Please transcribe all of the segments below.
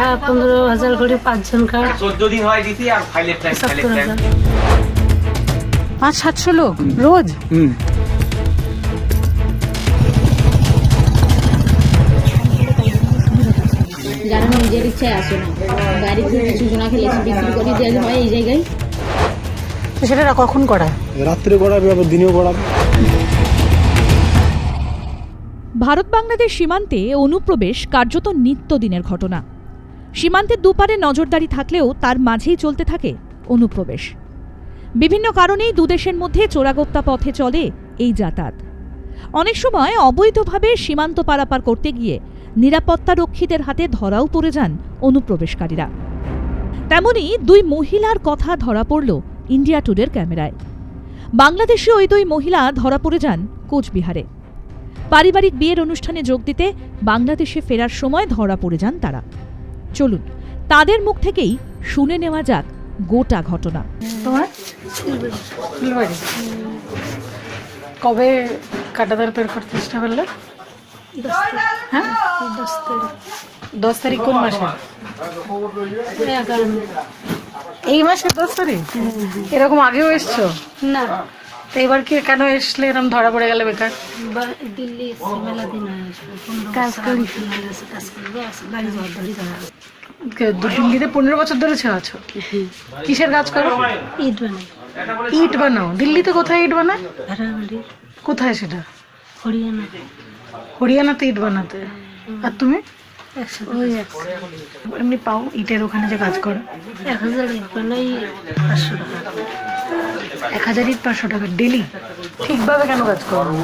হ্যাঁ পনেরো হাজার করে পাঁচজন কার্ড চোদ্দ দিন হয় দিছি আর ফাইলের টাইম সত্তর হাজার পাঁচ সাতশো লোক রোজ? যারা নিজের ইচ্ছায় আসে না। বাড়ি থেকে কিছু জনা খেলে বিক্রি করে দেওয়া হয় এই জায়গায়। তো সেটা কখন করা রাত্রে করাবে আবার দিনেও করাবে। ভারত বাংলাদেশ সীমান্তে অনুপ্রবেশ কার্যত নিত্যদিনের ঘটনা। সীমান্তের দুপারে নজরদারি থাকলেও তার মাঝেই চলতে থাকে অনুপ্রবেশ। বিভিন্ন কারণেই দুদেশের মধ্যে চোরাগোপ্তা পথে চলে এই যাতায়াত। অনেক সময় অবৈধভাবে সীমান্ত পারাপার করতে গিয়ে নিরাপত্তা রক্ষীদের হাতে ধরাও পড়ে যান অনুপ্রবেশকারীরা। তেমনি দুই মহিলার কথা ধরা পড়ল ইন্ডিয়া টুডের ক্যামেরায়। বাংলাদেশে ওই দুই মহিলা ধরা পড়ে যান কোচবিহারে। পারিবারিক বিয়ের অনুষ্ঠানে যোগ দিতে বাংলাদেশে ফেরার সময় ধরা পড়ে যান তারা। চলুন তাদের মুখ থেকেই শুনে নেওয়া যাক গোটা ঘটনা। তোমার? কবে কাটাতার বের করতে চেষ্টা করলে? হ্যাঁ? দশ তারিখ কোন মাসে? এই মাসে দশ তারিখ? এরকম আগেও এসছো? না। তো এবার কি কেন এসলে এরকম ধরা পড়ে গেলে বেকার? বা- দিল্লি কাজ দিল্লিতে পনেরো বছর ধরে আছো? কিসের কাজ করো? ইট বানাই। ইট বানাও। দিল্লিতে কোথায় ইট বানায়? কোথায় সেটা? হরিয়ানা। হরিয়ানাতে ইট বানাতে। আর তুমি? এমনি পাও ইটের ওখানে যে কাজ করো। এক হাজার বানাই পাঁচশো টাকা। এক পাঁচশো টাকা ডেলি ঠিকভাবে কেন কাজ করো?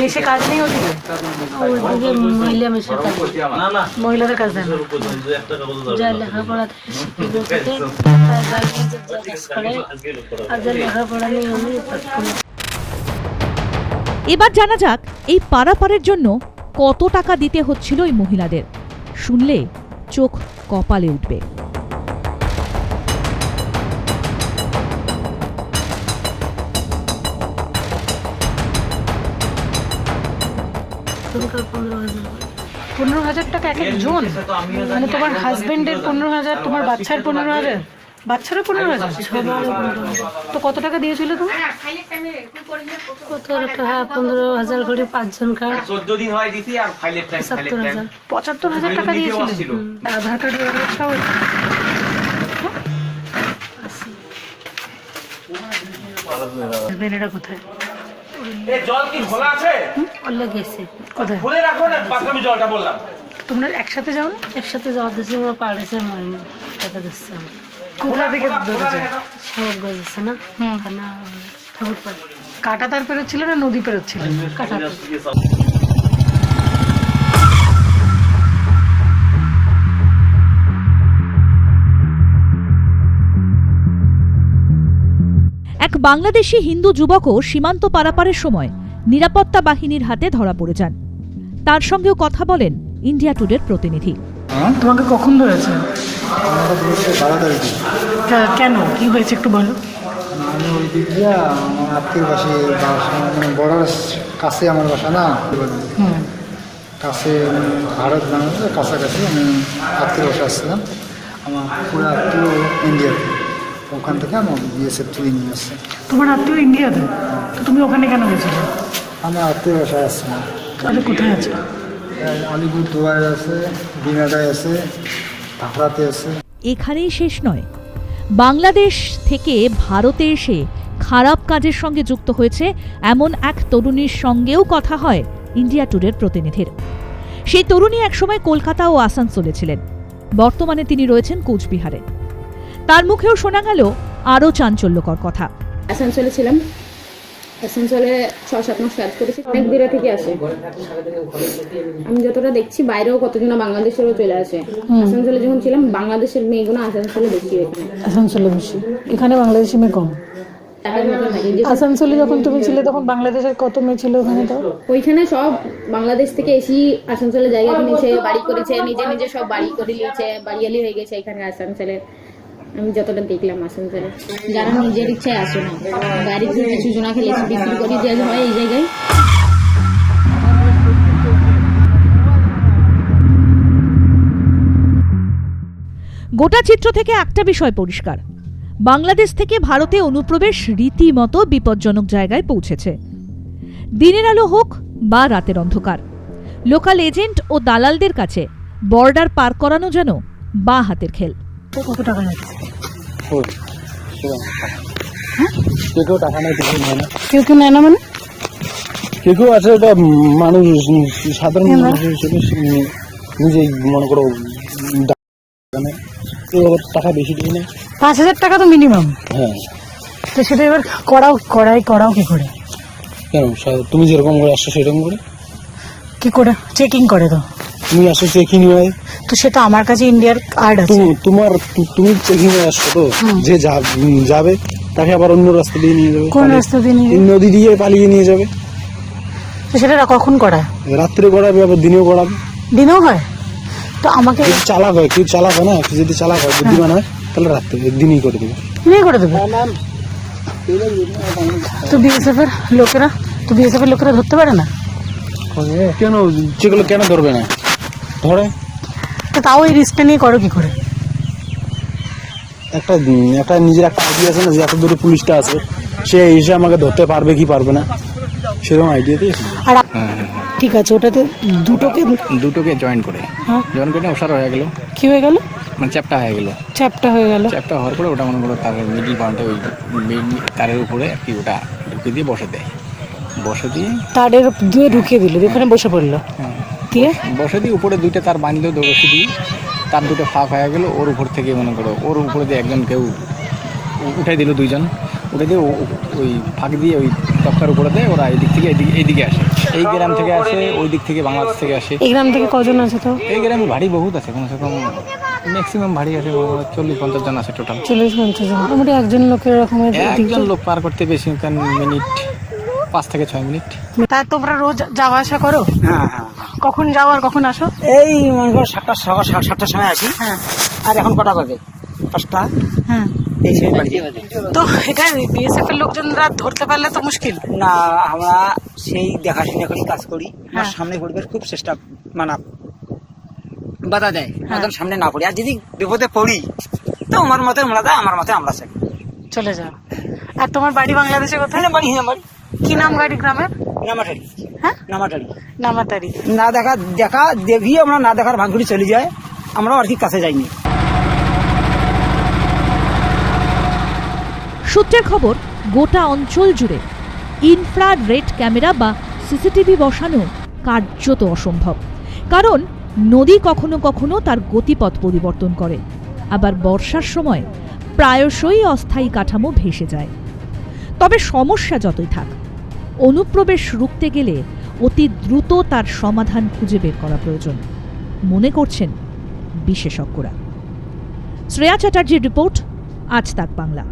দেশে কাজ নেই মহিলা কাজ। মহিলাদের কাজ যা লেখাপড়া আর যা লেখাপড়া নেই এবার জানা যাক, এই পারাপারের জন্য কত টাকা দিতে হচ্ছিল এই মহিলাদের। শুনলে চোখ কপালে উঠবে। এখনকার পনেরো হাজার। পনেরো হাজার টাকা এক একজন মানে তোমার হাজবেন্ডের পনেরো হাজার তোমার বাচ্চার পনেরো হাজার? বাচ্চারও পনেরো হাজার? তো কত টাকা দিয়েছিল তুমি? কত টাকা? পনেরো হাজার করে পাঁচজন কার্ড চোদ্দ দিন হয় দিছি আর ফাইলের হাজার। পঁচাত্তর হাজার টাকা দিয়েছিল? আধার কার্ড সব হাজবেন্ড এটা কোথায়? এ জল কি খোলা আছে? গেছে। কোথায়? খুলে রাখো না বাথরুমে জলটা বললাম। তোমরা একসাথে যাও না? একসাথে যাওয়ার দিচ্ছে ওরা পাড়েছে ময়না টাকা দিচ্ছে। কোথা থেকে ধরেছে সব গেছে না হুম। না? ঠাকুর পাড়ে কাটা তার পেরোচ্ছিল না নদী পেরোচ্ছিল? কাটাতে এক বাংলাদেশি হিন্দু যুবকও সীমান্ত পারাপারের সময় নিরাপত্তা বাহিনীর হাতে ধরা পড়ে যান। তার সঙ্গেও কথা বলেন ইন্ডিয়া টুডের প্রতিনিধি। তোমাকে কখন ধরেছে? কেন? কি হয়েছে একটু বলো। আমি ওই দিক দিয়ে আমার আত্মীয় বাসে মানে বর্ডার কাছে আমার বাসা না? কাছে মানে ভারত বাংলাদেশের কাছাকাছি আমি আত্মীয় বাসা আসছিলাম। আমার পুরো আত্মীয় ইন্ডিয়াতে। ওখান থেকে আমার বিএসএফ তুলে নিয়ে আসছে তোমার আত্মীয় ইন্ডিয়াতে? তো তুমি ওখানে কেন গেছিলে? আমার আত্মীয় বাসায় আসছিলাম। তাহলে কোথায় আছে? অলিপুর দুয়ার আছে বিনাদায় আছে ধাকড়াতে আছে। এখানেই শেষ নয়। বাংলাদেশ থেকে ভারতে এসে খারাপ কাজের সঙ্গে যুক্ত হয়েছে এমন এক তরুণীর সঙ্গেও কথা হয় ইন্ডিয়া ট্যুরের প্রতিনিধির। সেই তরুণী একসময় কলকাতা ও আসানসোলে ছিলেন। বর্তমানে তিনি রয়েছেন কোচবিহারে। তার মুখেও শোনা গেল আরও চাঞ্চল্যকর কথা। আসানসোলে ছিলাম। আসানসোলে ছ সাত মাস কাজ করেছি। অনেক দূরে থেকে আসে। আমি যতটা দেখছি বাইরেও কতজন বাংলাদেশেরও চলে আসে। আসানসোলে যখন ছিলাম বাংলাদেশের মেয়েগুলো আসানসোলে বেশি আসানসোলে বেশি। এখানে বাংলাদেশি মেয়ে কম। আসানসোলে যখন তুমি ছিলে তখন বাংলাদেশের কত মেয়ে ছিল ওখানে তো ওইখানে সব বাংলাদেশ থেকে এসি আসানসোলে জায়গা কিনেছে বাড়ি করেছে নিজে নিজে সব বাড়ি করে নিয়েছে বাড়িয়ালি হয়ে গেছে এখানে আসানসোলে আমি যতটা দেখলাম আসানসোলে। যারা নিজের ইচ্ছায় আসে না বাড়ি থেকে কিছু জনা খেলে বিক্রি করে দেওয়া হয় এই জায়গায়। গোটা চিত্র থেকে একটা বিষয় পরিষ্কার। বাংলাদেশ থেকে ভারতে অনুপ্রবেশ রীতিমতো বিপজ্জনক জায়গায় পৌঁছেছে। দিনের আলো হোক বা রাতের অন্ধকার, লোকাল এজেন্ট ও দালালদের কাছে বর্ডার পার করানো যেন বা হাতের খেল। কত টাকা যাচ্ছে কেউ কেউ টাকা নেয় কিছু নেয় না কেউ কেউ নেয় না মানে কেউ কেউ আছে এটা মানুষ সাধারণ মানুষ হিসেবে নিজেই মনে করো। টাকা বেশি দিয়ে নেয় পাঁচ হাজার টাকা তো মিনিমাম হ্যাঁ তো সেটা এবার করাও করাই করাও কি করে? কেন? তুমি যেরকম করে আসছো সেরকম করে? কি করে? চেকিং করে তো। তুমি আসো চেকিং হয়। তো সেটা আমার কাছে ইন্ডিয়ার কার্ড আছে। তোমার তুমি চেকিং হয়ে আসছো তো? যে যা- যাবে তাকে আবার অন্য রাস্তা দিয়ে নিয়ে যাবে। কোন রাস্তা দিয়ে নিয়ে নদী দিয়ে পালিয়ে নিয়ে যাবে। তো সেটা কখন করায়? রাত্রে গড়াবে আবার দিনেও গড়াবে। দিনেও হয়? তো আমাকে যদি চালাক হয় কেউ চালাক হয় না? কেউ যদি চালাক হয় বুদ্ধিমান হয় তাহলে রাত্রে দিনই করে দেবে। দিনেই করে দেবে? তো বিএসএফ এর লোকেরা তো বিএসএফ এর লোকেরা ধরতে পারে না? কেন? যেগুলো কেন ধরবে না? ধরে তো তাও এই রিস্কটা নিয়ে করো কি করে? একটা একটা নিজের একটা আইডিয়া আছে না যে এত দূরে পুলিশটা আছে সে এসে আমাকে ধরতে পারবে কি পারবে না? সেরকম আইডিয়া দিয়ে আর ঠিক আছে ওটাতে দুটোকে দুটোকে জয়েন করে। হ্যাঁ। জয়েন করে ওষার হয়ে গেল। কি হয়ে গেল? মানে চ্যাপটা হয়ে গেল। চ্যাপটা হয়ে গেল। চ্যাপটা হওয়ার পরে ওটা মনে করো তার মিডিল পয়েন্টে ওই তারের উপরে আর কি ওটা ঢুকে দিয়ে বসে দেয়। বসে দিয়ে তারের দিয়ে ঢুকিয়ে দিল ওখানে বসে পড়ল। হ্যাঁ, দিয়ে বসে দিয়ে উপরে দুইটা তার বাঁধলো বসে দিয়ে তার দুটো ফাঁক হয়ে গেলো ওর উপর থেকে মনে করো ওর উপরে দিয়ে একজন কেউ উঠাই দিল দুইজন। উঠে দিয়ে ওই ফাঁক দিয়ে ওই তক্তার উপরে দেয় ওরা এদিক থেকে এদিকে এইদিকে আসে। এই গ্রাম থেকে আসে ওই দিক থেকে বাংলাদেশ থেকে আসে। এই গ্রাম থেকে কজন আছে তো? এই গ্রামে ভারী বহুত আছে কমসে কম ম্যাক্সিমাম ভারী আছে চল্লিশ পঞ্চাশ জন আছে টোটাল চল্লিশ পঞ্চাশ জন। মোটামুটি একজন লোকের এরকমের একজন লোক পার করতে বেশি কেন মিনিট পাঁচ থেকে ছয় মিনিট। তা তোমরা রোজ যাওয়া আসা করো? হ্যাঁ হ্যাঁ। কখন যাও আর কখন আসো? এই মনে করো সাতটা সকাল সাত- সাতটার সময় আসি। হ্যাঁ। আর এখন কটা বাজে? পাঁচটা? হ্যাঁ। তো এটা বিএসএফ এর লোকজনরা ধরতে পারলে তো মুশকিল। না আমরা সেই দেখাশোনা করে কাজ করি। আমার হ্যাঁ। সামনে পরিবার খুব চেষ্টা মানে বাধা দেয়। আমাদের সামনে না পড়ি। আর যদি বিপদে পড়ি তো আমার মতে আমরা দেয় আমার মতে আমরা চাই চলে যাও। আর তোমার বাড়ি বাংলাদেশে কোথায়? বাড়ি হ্যাঁ বাড়ি। কি নাম গাড়ি গ্রামের? নামাটারি হ্যাঁ? নামাটারি নামাতারি না দেখা দেখা দেখি আমরা না দেখার ভাঙড়ি চলে যায়। আমরাও আর কি কাছে যাইনি। সূত্রের খবর গোটা অঞ্চল জুড়ে ইনফ্রা রেড ক্যামেরা বা সিসিটিভি বসানো কার্যত অসম্ভব। কারণ নদী কখনো কখনো তার গতিপথ পরিবর্তন করে। আবার বর্ষার সময় প্রায়শই অস্থায়ী কাঠামো ভেসে যায়। তবে সমস্যা যতই থাক অনুপ্রবেশ রুখতে গেলে অতি দ্রুত তার সমাধান খুঁজে বের করা প্রয়োজন। মনে করছেন বিশেষজ্ঞরা। শ্রেয়া চ্যাটার্জির রিপোর্ট, আজ তাক বাংলা।